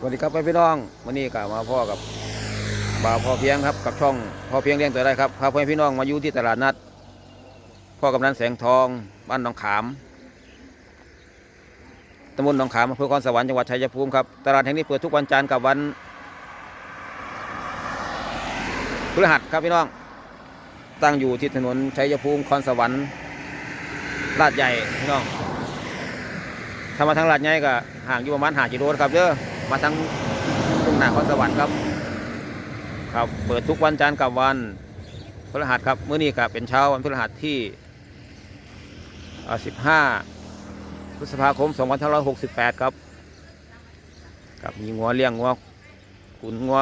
สวัสดีครับพี่น้องวันนี้ก็มาพ่อกับบ่าวพ่อเพียงครับกับช่องพ่อเพียงเลี้ยงตัวได้ครับพาพ่อพี่น้องมาอยู่ที่ตลาดนัด พ่อกำนันแสงทองบ้านหนองขามตำบลหนองขามอำเภอคอนสวรรค์จังหวัดชัยภูมิครับตลาดแห่งนี้เปิดทุกวันจันทร์กับวันพฤหัสครับพี่น้อง ตั้งอยู่ที่ถนนชัยภูมิคอนสวรรค์ลาดใหญ่พี่น้องถ้ามาทางลาดใหญ่ก็ห่างอยู่ประมาณหากิโลครับเด้อ มาทางทุ่งนาคอนสวรรค์ครับ ครับ เปิดทุกวันจันทร์กับวันพฤหัสครับเมื้อนี้ก็เป็นเช้าวันพฤหัสที่ 15 พฤษภาคม 2568 ครับกับมีงัวเลี้ยงงัวขุนงัว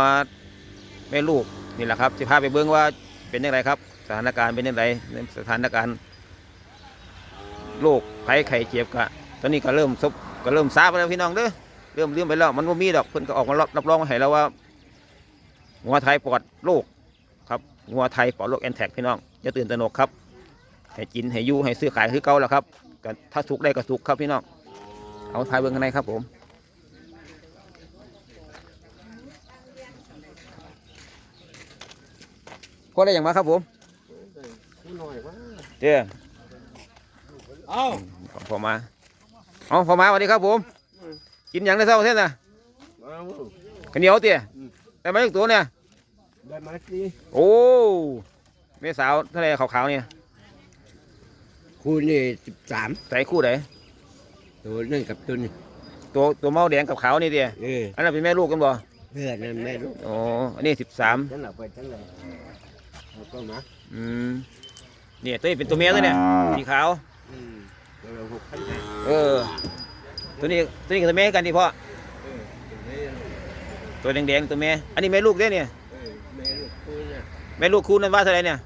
แม่ลูกนี่แหละครับจะพาไปเบิ่งว่าเป็นยังไงครับ สถานการณ์เป็นยังไงในสถานการณ์โรคภัยไข้เจ็บกะตอนนี้ก็เริ่มซบก็เริ่มซาไปแล้วพี่น้องเด้อ เริ่มเลื่อมไปแล้ว มันบ่มีดอกเพิ่นก็ออกมารับรับรองมาให้แล้วว่างัวไทยปลอดโรคครับงัวไทยปลอดโรคแอนแทกพี่น้องอย่าตื่นตระหนกครับให้กินให้อยู่ให้ซื้อขายคือเก่าแล้วครับก็ถ้าสุกได้ก็สุกครับพี่น้องเอาทายเบิ่งกันในครับผมก็ได้อย่างมาครับผมหน่อยว่าเจ้เอ้าของพอมาเอาพอมาสวัสดีครับผม กินอย่างได้เท่าเท่าน่ะเอาข้าวเหนียวเตี้ยได้ไหมอีกตัวเนี่ย ได้ไหมสิโอ้เมสาวเท่าไรขาวๆเนี่ยคุณนี่สิบสามใส่คู่ไหนตัวนั่นกับตัวนี้ตัวตัวเมาแดงกับขาวนี่เตี้ยเอออันนั้นเป็นแม่ลูกกันบ่เพื่อนนั่นแม่ลูกโอ้อันนี้สิบสามฉันเอาไปฉันเลยเอาก็มาอืมเนี่ยตัวนี้เป็นตัวเมียตัวเนี่ยสีขาวอืมตัวละหกพันห้าเออ ตัวนี้ตัวนี้กับตัวเมียกันดิพ่อเออตัวนี้ตัวแดงๆตัวเมียอันนี้แม่ลูกเด้เนี่ยเออแม่ลูกคุณน่ะแม่ลูกคู่นั้นว่าเท่าไหรเนี่ย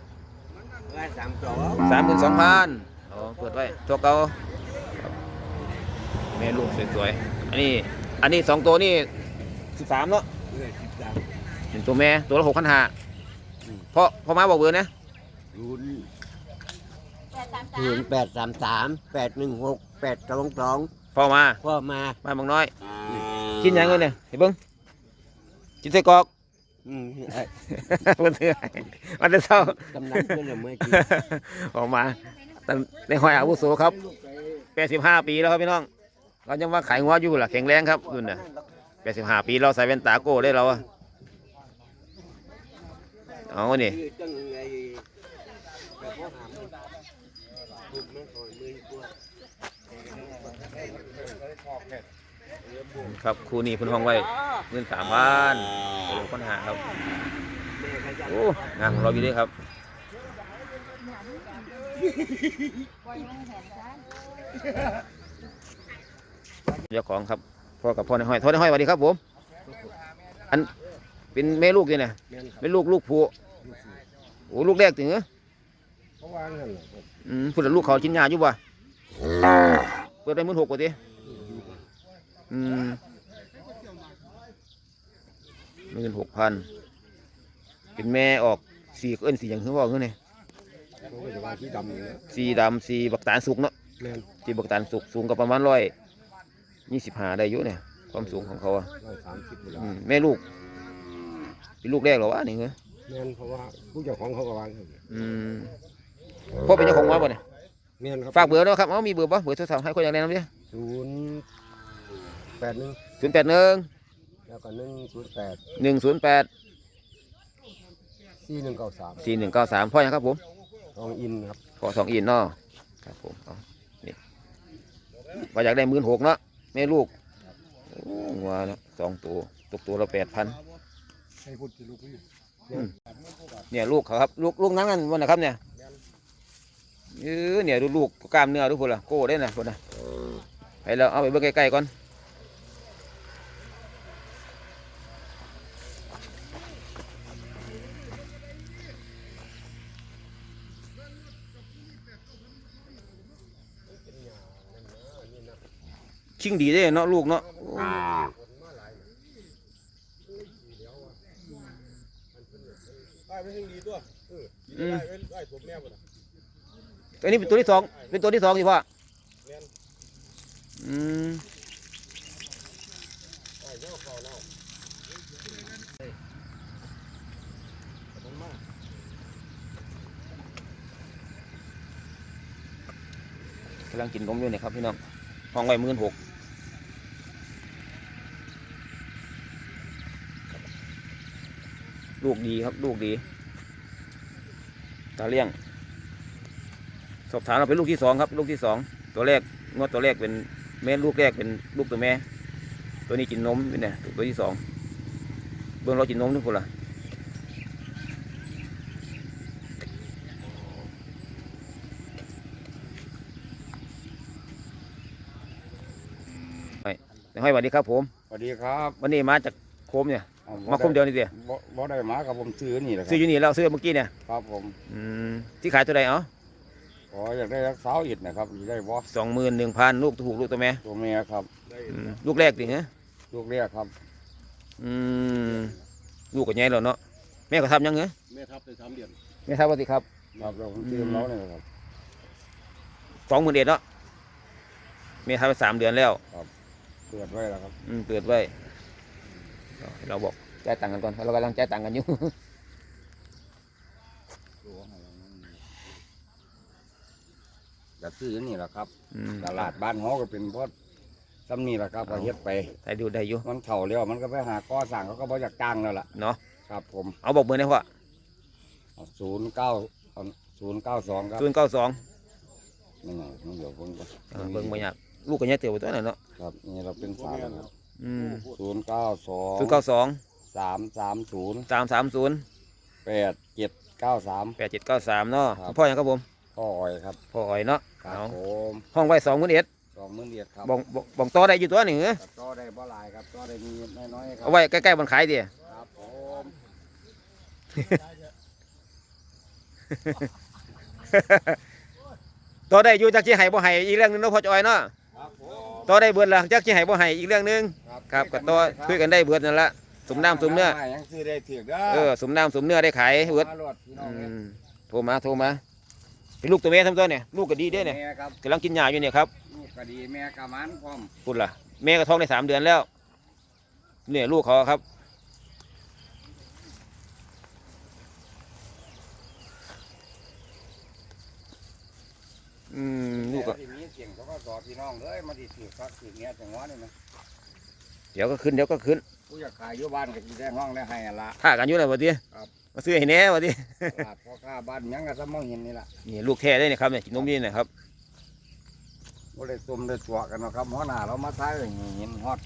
ว่าสามสองสามหมื่นสองพันอ๋อเปิดไว้ตัวเก่าแม่ลูกสวยๆอันนี้อันนี้สองตัวนี่สิบสามเนาะเออสิบสามหนึ่งตัวแม่ตัวละหกพันห้าพราะพอมาบอกเบอร์นะศูนย์ศูนย์แปดสามสามแปดหนึ่งหกแปดสองสอง พอมาพ่อมาบ้านบางน้อย กินหยังเลยเนี่ยเห็นเบิ้งกินไส้กรอกอืมเอ้ยมันเถื่อยมันจะเศร้ากำนันเพื่อนเมื่อกี้ ออกมาแต่ในหอยอาวุโสครับแปดสิบห้าปีแล้วครับพี่น้อง เรายังว่าขายงัวอยู่ล่ะแข็งแรงครับรุ่นน่ะแปดสิบห้าปีเราใส่แว่นตาโก้ได้เราอะเอานี่คือจังไงแบบว่าหามถูกไม่ถอยมือตัว ครับครูนี่เพุ่นห้องไว้เงินสามพันโอ้ปัญหาครับโอ้งานของเราอยู่ด้วยครับเจ้าของครับพ่อกับพ่อในห้อยพ่อในห้อยสวัสดีครับผมอันเป็นแม่ลูกนี่นะแม่นครับเป็นลูกลูกผู้โอ้ลูกแรกถึงเหรอเพราะว่าเงินเหรอครับอืมพูดถึงลูกเขาชิ้นยาอยู่บ่ เปิดได้หมื่นหกกว่าทีอืมหมื่นหกพันเป็นแม่ออกสีเอิ้นสีอย่างที่บอกเงี้ยนี่เขาก็จะว่าที่ดำอยู่แล้วสีดำสีบักตาลสุกเนาะแม่นสีบักตาลสุกสูงก็ประมาณร้อยยี่สิบห้าได้อยู่เนี่ยความสูงของเขาอะร้อยสามสิบอยู่แล้วอืมแม่ลูกเป็นลูกแรกเหรอวะนี่เหรอแม่นเพราะว่าผู้เจ้าของเขาก็วางครับอืมพ่อเป็นเจ้าของวัดป่ะเนี่ย แม่นครับฝากเบอร์ด้วยครับเอามีเบอร์ป่ะเบอร์โทรศัพท์ให้คนอย่างแนะนำดิศูนย์แปดหนึ่งศูนย์แปดหนึ่งแล้วก็หนึ่งศูนย์แปดหนึ่งศูนย์แปดสี่หนึ่งเก้าสามสี่หนึ่งเก้าสามพ่อยังครับผมทองอินครับพ่อสองอินเนาะครับผมเอานี่ว่าอยากได้หมื่นหกเนาะแม่ลูกโอ้วัวเนาะสองตัวตกตัวละแปดพันให้พูดที่ลูกพี่เนี่ยลูกเขาครับ ลูกลูกนั้นกันวันนะครับเนี่ย เออเนี่ยดูลูกกล้ามเนื้อทุกคนละโก้ได้นะคนนะไปแล้วเอาไปเบิ่งใกล้ๆก่อนชิงดีเด้เนาะลูกเนาะโอ้ได้ไม่ถึงดี ตัวเอออืมได้ได้ผมแม่หมดตัวนี้เป็นตัวที่สองเป็นตัวที่สองสิพ่ออืมได้กำลังกินนมอยู่เนี่ยครับพี่น้องห้องไว้หมื่นหกลูกดีครับ ลูกดี ตาเลี้ยง สอบถามเราเป็นลูกที่สองครับ ลูกที่สองตัวแรกงวดตัวแรกเป็นแม่ลูกแรกเป็นลูกตัวแม่ ตัวนี้กินนมนี่เนี่ยตัวที่สองเบื้องเรากินนมทุกคนละให้ให้สวัสดีครับผมสวัสดีครับ วันนี้มาจากโคมเนี่ยอ่มาโคมเดียวนี่เดียบ่บ่ได้มากับผมซื้อนี่แหละครัซื้ออยู่นี่แล้วซื้อเมื่อกี้เนี่ย ครับผม อืมที่ขายตัวใดเอ้า ขออยากได้รักสาวอิดนะครับอยากได้บ่สองหมื่นหนึ่งพันลูกถูกลูกตัวแม่ตัวเมียครับอืมลูกแรกดิฮะลูกเรียกครับอืมลูกก็ใหญ่แล้วเนาะแม่ก็ทำยังไงแม่ทับได้สามเดือนแม่ทำปฏิครับครับเราผมซื้อแล้วนี่แหละครับ สองหมื่นเอ็ดเนาะแม่ทำไปสามเดือนแล้วเปิดไว้แล้วครับ อืมเปิดไว้เราบอกจ่ายตังค์กันก่อนเรากำลังจ่ายตังค์กันอยู่ อยา กซื้อนี่แหละครับ อืมตลาดบ้านเฮาก็เป็นเพราะซ้ำนี่แหละครับเอาก็เฮ็ดไป ได้ดูได้อยู่มันเฒ่าแล้วมันก็ไปหาก่อสร้างเขาก็บ่อยากจ้างแล้วล่ะเนาะครับผมเอาบอกเบอร์หนะพ่อศูนย์เก้าศูนย์เก้าสองครับศูนย์เก้าสองนี่ไงนี่เดี๋ยวผมก็เบิ่งบ่ยากลูกก็ใหญ่เติบตัวนั้นเนาะครับนี่เราเป็นสามแล้วครับอืมศูนย์เก้าสองศูนย์เก้าสองสามสามศูนย์สามสามศูนย์แปดเจ็ดเก้าสาม แปดเจ็ดเก้าสามเนาะครับ พ่อยังครับผม พ่ออ้อยครับพ่ออ้อยเนาะครับเอาผมห้องไว้สองหมื่นเอ็ดสองหมื่นเดียดครับบอกบอกบอกต่อได้อยู่ตัวหนึ่งเหรอก็ได้บ่หลายครับก็ได้มีน้อยๆครับเอาไว้ใกล้ๆบนขายดิครับผมต่อได้อยู่จากที่ให้บ่ให้อีกเรื่องหนึงเนาะพ่อจอยเนาะครับผมต่อได้เบิดละจากที่ให้บ่ให้อีกเรื่องหนึงครับก็ต่อคุยกันได้เบิดนั่นละสมน้ำสมเนื้อ ยังซื้อได้ถือเด้เออสมน้ำสมเนื้อได้ขายเบิดมาโหลดพี่น้ออืงเนี่ยมโทรมาโทรมา เป็นลูกตัวแม่ทำตัวเนี่ยลูกก็ดีเด้เนี่ยแม่ครับกำลังกินยาอยู่เนี่ยครับลูกก็ดีแม่กะมันพร้อมพูดล่ะแม่ก็ท้องได้สามเดือนแล้วเนี่ยลูกเขาครับ อืมลูกก็ที่มีเสียงเขาก็สอนพี่น้องเลยมาที่ถือคักถือเงี้ยจังหวะนี่นะเดี๋ยวก็ขึ้นเดี๋ยวก็ขึ้นผู้อยากขายอยู่บ้านก็สิได้ห้องได้ให้อะละท่ากันอยู่เลยวะทีครับ มาซื้อให้แหน่วะทีตลาดพ่อค้าบ้านหยังก็สมองเห็นนี่ล่ะนี่ลูกแท้ได้เนี่ยครับเนี่ยกินนมนี่นะครับบ่ได้ตุ่มได้ตัวกันเนาะครับหัวหน้าเรามาท้ายให้เห็นฮอด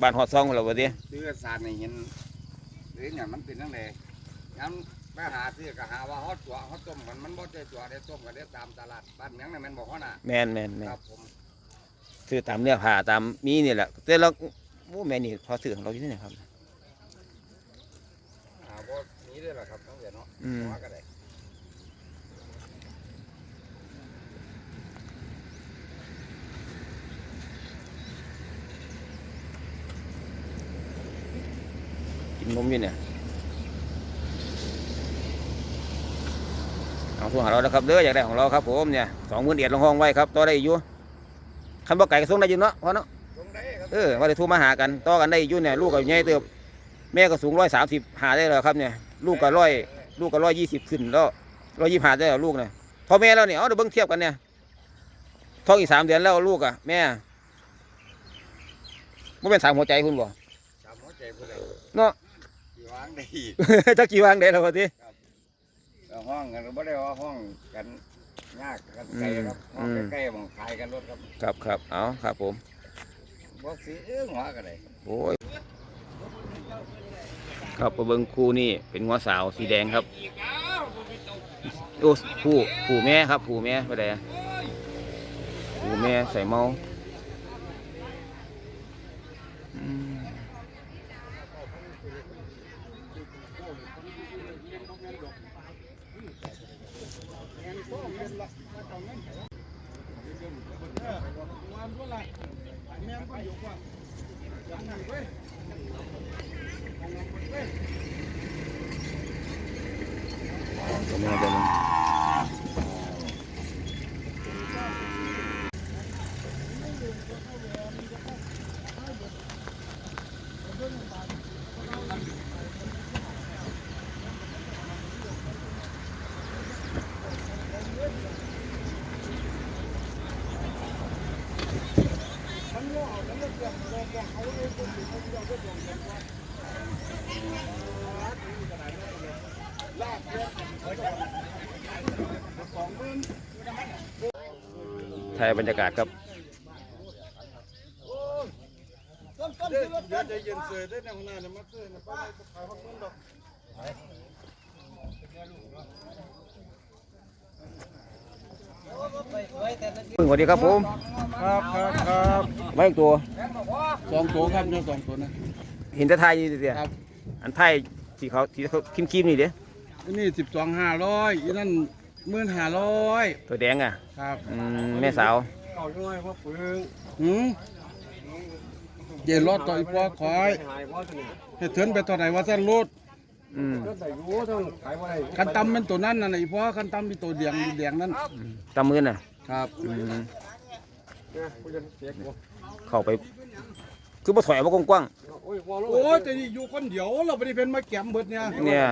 บ้านหอดซองเราวะทีซื้อสารให้เห็นหรืออย่างมันเป็นจังไดงั้นไปหาซื้อก็หาว่าฮอดตัวฮอดต้มกันมันบ่ได้ตัวได้ต้มกันได้ตามตลาดบ้านหยังน่ะแม่นบ่หัวหน้าแมนแมนแมนครับผมซื้อตามเนื้อผ้าตามมีนี่แหละแต่เราโอ้แม่นี่พอซื้อของเราอยู่ที่ไหนครับ หา บ่มีเด้อล่ะครับน้องเอ๋เนาะอืม ว่าก็ได้กินนมอยู่เนี่ย เอาทุกหาเราแล้วครับเด้ออยากได้ของเราครับผมเนี่ยสองหมื่นเอ็ดลงห้องไว้ครับต่อได้อยู่คันบ่ไก่ก็ส่งได้อยู่เนาะพอเนาะตรงได้ครับเออว่าได้โทูมาหากันต่อกันได้อยู่เนี่ยลูกก็ใหญ่เติบแม่ก็สูงร้อยสามสิบหาได้แล้วครับเนี่ย ลูกก็ร้อยลูกก็ร้อยยี่สิบขึ้นแล้วร้อยยี่หาได้แล้วลูกเนี่ยพอแม่แล้วเนี่ยเอาเดี๋ยวเบิ่งเทียบกันเนี่ยท้องอีกสามเดือนแล้วลูกอะแม่ไม่เป็นสามหัวใจคุณบ่ตามหัวใจผู้ใดเนาะสิวางได้อีกจักกี่วางได้แล้ววะทีแล้วห้องกันบ่ได้ว่าห้องกันยากกันไกลครับห้องใกล้ๆหมองขายกันรถครับ ครับครับเอาครับผมบ่สิเอื้องหัวก็ได้โอ้ย ครับประเบิงคู่นี่เป็นงัวสาวสีแดงครับโอ้ผู้ผู้แม่ครับผู้แม่ไปไหนผู้แม่ใส่เมา ตั ถ่ายบรรยากาศครับเดี๋ยวจะเย็นเสือได้ในข้างหน้าเนี่ยมาเสือเนี่ยไปขายพักมึงดอกสวัสดีครับผม ครับครับครับไว้อีกตัวสองตัวครับเนี่ยสองตัวนะ เห็นแต่ไทยนี่เดียวครับอันไทยที่เขาที่เขาคิมคิมๆนี่เด้อันนี้สิบสองห้าร้อยอีนั่น หมื่นห้าร้อยตัวแดงอะครับอืมแม่สาวเก่าด้วยพ่อปึงหืมเย็นรอดต่ออีพอคอยหายพ่อตัวนี้ให้เถินไปต่อไหนว่าสั้นรูดอืมก็ใส่รู้ต้องขายว่าอะไรคันตำเป็นตัวนั้นน่ะนะอีพอคันตำเป็นตัวแดงแดงนั่นตามมือน่ะ ครับอืมเนี่ยกูจะเสียกูเข้าไป คือบ่ถอยออกมากว้าง โอ้ยพอรู้โอ้ยแต่นี่อยู่คนเดียวเราไม่ได้เป็นมาแกมเบิดเนี่ยๆเนี่ย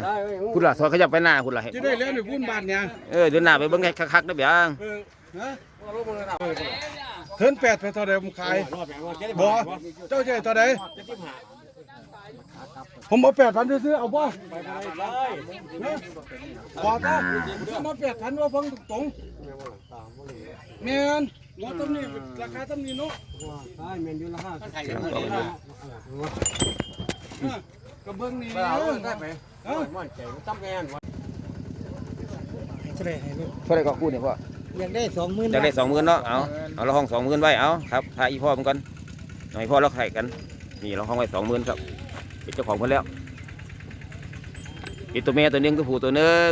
คุณล่ะถอยขยับไปหน้าคุณล่ะจะได้เลี้ยงในพุ่นบ้านเนี่ยเออเดินหน้าไปเบิ่งให้คักๆได้เบียงฮะพอรู้มึงระดับเทินแปดไปเท่าใดผมขายรอบแบ่งว่าเจ๊บ่เจ้าใจเท่าใดเจ๊ที่หาผมเอาแปดพันซื้อๆเอาบ่ไปไปเลยขอก็ซื้อมาแปดพันว่าฟังตรงๆแม่น หัวตำนี้ราคาตำนี้เนาะใช่เมนยูละห้าเออกระเบื้องนี่ไปเอเอาอได้ไหมเอ้ามันใจตั้มแอนเท่าไหร่ก็คู่นี่พ่ออยากได้สองหมื่นอยากได้20,000เนาะเอาเอาเราห้อง20,000ไว้เอาครับถ้าอีพ่อมันก่อนหน่อยพ่อเราไข่กันนี่เราห้องไว้20,000ครับเป็นเจ้าของเพิ่นแล้วอีตัวแม่ตัวหนึงตัวผู้ตัวหนึง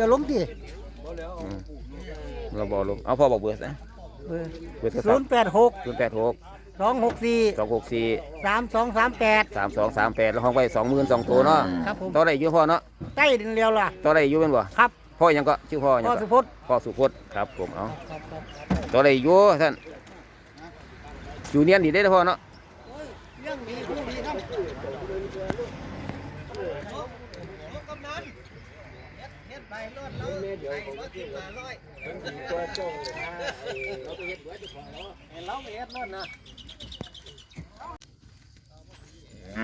ดี๋ยวล้มดิอืมเราบอกลงเอาพ่อบอกเบอร์นะเบอร์โทรศัศูพนท์ย์แปดหกศูนย์แปดหกสองหกสี่สองหกสี่สามสองสามแปด สามสองสามแปดเราห้องไว้สองหมื่นสองตัวเนาะครับผม ต่อได้อยู่พ่อเนาะใกล้ดินเรียวล่ะ ต่อได้อยู่เป็นบ่ครับพ่อยังก็ชื่อพ่อยังพ่อก็สุพจน์ พ่อสุพจน์ครับผมเอาต่อได้อยู่ท่านอยู่เนียนดีได้อพ่อเนาะเรื่อง ดีผู้ดีครับ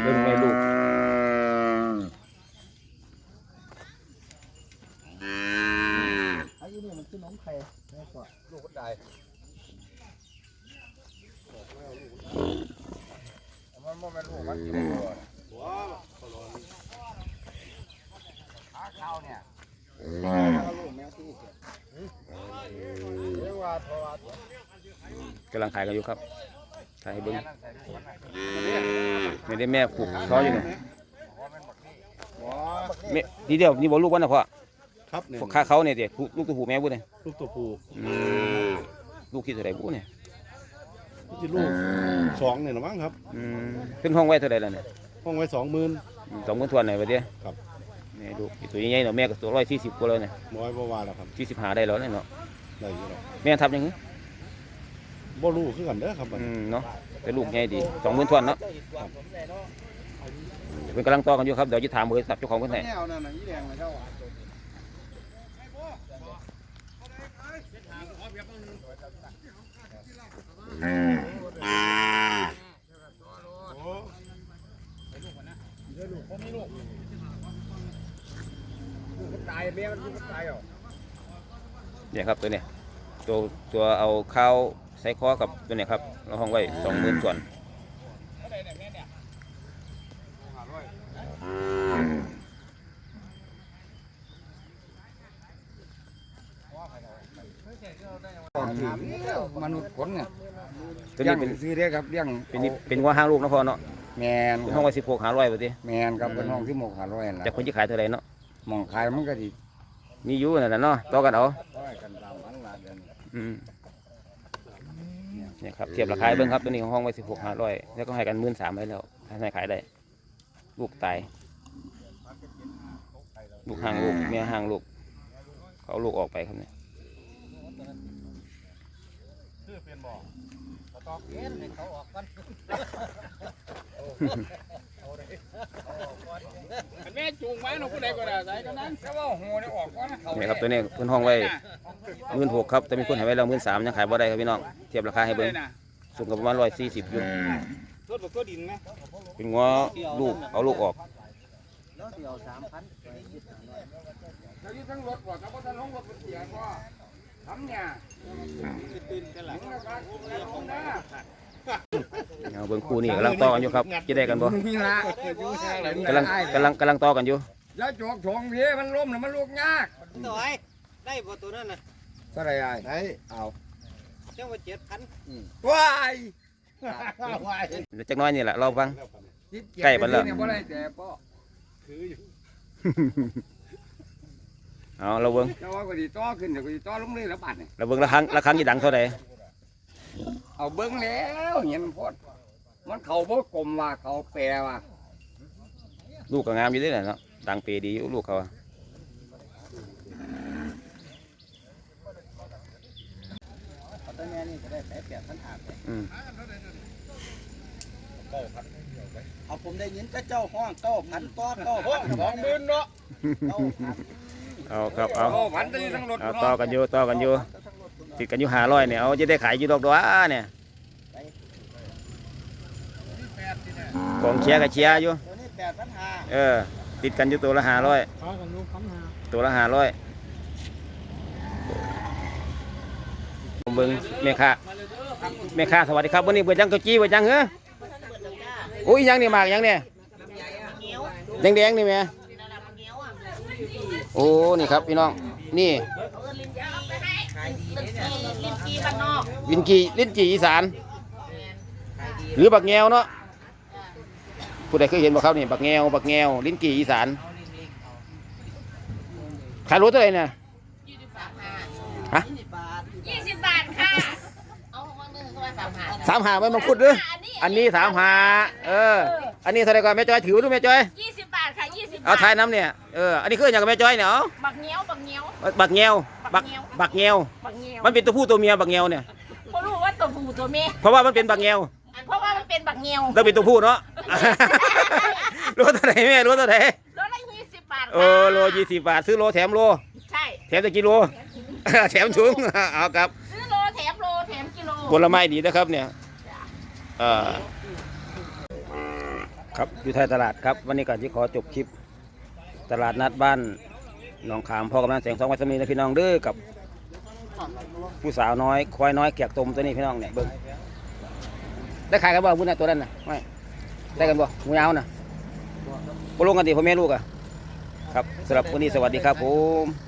เบิ่งแม่ลูกอายุนี่มันคือน้องไข่ลูกคนใดมันบ่แม่นลูกมันกินตัวขาข้าวเนี่ยลูกแมวที่เรียกว่าทอด กำลังขายกันอยู่ครับขายให้เบิ่งนั่นใส่ลูกมันน่ะไม่ได้แม่ผูกท้ออยู่เนี่ยบ่แม่ทีเดียวนี่บ่ลูกวันนะพ่อครับเนี่ยพวกข้าเขาเนี่ยเด็ลูกตัวผู้แม่บุ้เนี่ยลูกตัวผู้อืมลูกที่เท่าไหร่บุ้เนี่ยนี่จะลูกสองเนี่ยนะมั้งครับอืมขึ้นห้องไว้เท่าไหร่แล้วเนี่ยห้องไว้สองหมื่นสองคนทวนไหนวะเดี๋ยวครับแม่ดูกอีตัวใหญ่ๆเนาะแม่ก็ตัวร้อยสี่สิบกว่าเลยเนี่ยน้อยบ่ว่าแล้วครับสี่สิบห้าได้แล้วเนี่ยเนาะได้อยู่แล้วแม่ทับยังไง บ่รู้คือกันเด้อครับบัดอืนี้มเนาะแต่ลูกใหญ่ดีสองหมื่นทวนเนาะเพิ่นกำลังต่อกันอยู่ครับเดี๋ยวจะถามเบอร์ศัพท์เจ้าของเพิ่นให้แนวนั่นน่ะอีแดงนะเจ้าอะตายเมียมันตายเหรอเนี่ยครับตัวเนี้ยตัวตัวเอาข้าว ใส่คอกับตัวเนี้ยครับเราห้องไว้สองหมื่นส่วนมนุษย์คนเนี่ยตัวนี้เป็นซื้อได้ครับเลี้ยงเป็นนี่เป็นหัวห้างลูกนะพ่อเนาะแมนเป็นห้องไว้สิบหกหาร้อยปะทีแมนครับเป็นห้องที่หมกหาร้อยนั่นจากล่ะคนที่ขายเท่าไหร่เนาะหมองขายมันก็สิมีอยู่นั่นแหละเนาะต่อกันเอาร้อยกันตามพันละเดือนอืม เนี่ยครับเทียบราคาให้เบิ้งครับตัวนี้ของห้องไว้สิบหกห้าร้อยแล้วก็ให้กันมื่นสามไว้แล้วถ้าให้ขายได้ลูกตายลูกห่างลูกเมียห่างลูกเขาลูกออกไปครับเนี่ย แม่จูงไว้น้องผู้ใดก็ได้ใส่กันนั้นแต่ว่าหัวนี่ออกก่อนเขาเนี่ยครับตัวนี้เพิ่นห้องไว้หมื่นหกครับแต่มีคนให้ไว้แล้วหมื่นสามยังขายบ่ได้ครับพี่น้องเทียบราคาให้เบิ้งสูงกับประมาณร้อยสี่สิบอยู่รถบกตัวดินไหมเป็นงัวลูกเอาลูกออกแล้วอยู่ทั้งรถบ่ถ้าบ่ทันลงรถมันเสียก็ทำเนี่ยตื่นกันหลังมึงนะครับลงนะ เอาเบิ้งคู่นี่กำลังต่อกันอยู่ครับจะได้กันบ่นี่ละกำลังกำลังกำลังต่อกันอยู่แล้วจกชงพี่มันล้มน่ะมันลูกยากตัวไอ้ได้บ่ตัวนั้นน่ะก็ได้ไอ้ได้เอาเจ้าว่าเจ็ดพันว้ายเดี๋ยวจักหน้อยนี่แหละเราฟังใกล้บัดแล้วเนี่ยบ่ได้แต่ป้อเอาเราเบิ้งแต่ว่าก็ดีต่อขึ้นเดี๋ยวก็ดีต่อลงเลยละบาทนี่เราเบิ้งละครั้งละครั้งยี่ดังเท่าไหร่ เอาเบิ่งแล้วเห็นพอดมันเขาบ่กลมว่าเขาแปรว่าลูกก็งามอยู่เด้วยเนาะดังเปดีอยู่ลูกเขาอะตัวแม่นี่ก็ได้แปดแปดพันห้าอืมเอาผมได้ยินแต่เจ้าห้องเก้าพันต่อเก้าพันสองหมื่นเนาะเก้าพันเอาครับเอา โอ้พันตีทั้งรถเอาต่อกันอยู่ต่อกันอยู่ ติดกันอยู่หาร้อยเนี่ยเอาจะได้ขายอยู่ดอกดัวเนี่ยกองเชียร์กับเชียร์อยู่ตัวนี้แปดพันห้าเออ ติดกันอยู่ตัวละหาร้อยขอกันลูกพันห้าตัวละหาร้อยผมเบิ่งแม่ค้าแม่ค้าสวัสดีครับวันนี้เปิดจังเกาจี้เปิดจังเหรอโอ้ยยังนี่หมากยังเนี่ยแดงแดงๆนี่แม่โอ้นี่ครับพี่น้องนี่ ลิ้นจีบ้านนอกลินจีลิ้นจีอีสาน หรือบักแงวเนาะผู้ใดเคยเห็นบ่ครับนี่บักแงวบักแงวลิ้นจีอีสานขายรถเท่าไหร่เนี่ยฮะยี่สิบบาทค่ะ เอาคนหนึ่งก็ว่าสามหาสามหาไม่มังคุดหรืออันนี้สามหาเออ อันนี้เท่าไหร่ก่อนแม่จ้อยถือดูแม่จ้อยยี่สิบบาทค่ะยี่สิบบาเอาทายน้ำเนี่ยเอออันนี้คืออย่างกับแม่จ้อยเนี่ยเอา บักเงี้ยวบักเงี้ยว บักแงวบักบักแงวบักเงี้ยวมันเป็นตัวผู้ตัวเมียบักแงวเนี่ยเพราะรู้ว่าตัวผู้ตัวเมียเพราะว่ามันเป็นบักแงวอันเพราะว่ามันเป็นบักเงี้ยวแล้วเป็นตัวผู้เนาะ รู้เท่าไหร่แม่รู้เท่าไหร่รถละยี่สิบบาทเออโลยี่สิบบาทซื้อโลแถมโล ใช่แถมจะกิโล แถมถุงเอาครับซื้อโลแถมโลแถมกิโลผลไม้ดีนะครับเนี่ยเอ่อครับอยู่ท้ายตลาดครับ วันนี้ก่อนที่ขอจบคลิป ตลาดนัดบ้านห น้องขามพ่อกำนันแสงสองวัสมีนะพี่น้องเด้อกับ ผู้สาวน้อยควายน้อยเกียกตมตัวนี้พี่น้องเนี่ยเบิ้งได้ขายกันบ่บุญนะตัวนั้นน่ะไม่ได้กันบ่งูยาวน่ะปลงกันดีพ่อแม่ลูกอะครับสำหรับวันนี้สวัสดีครับผม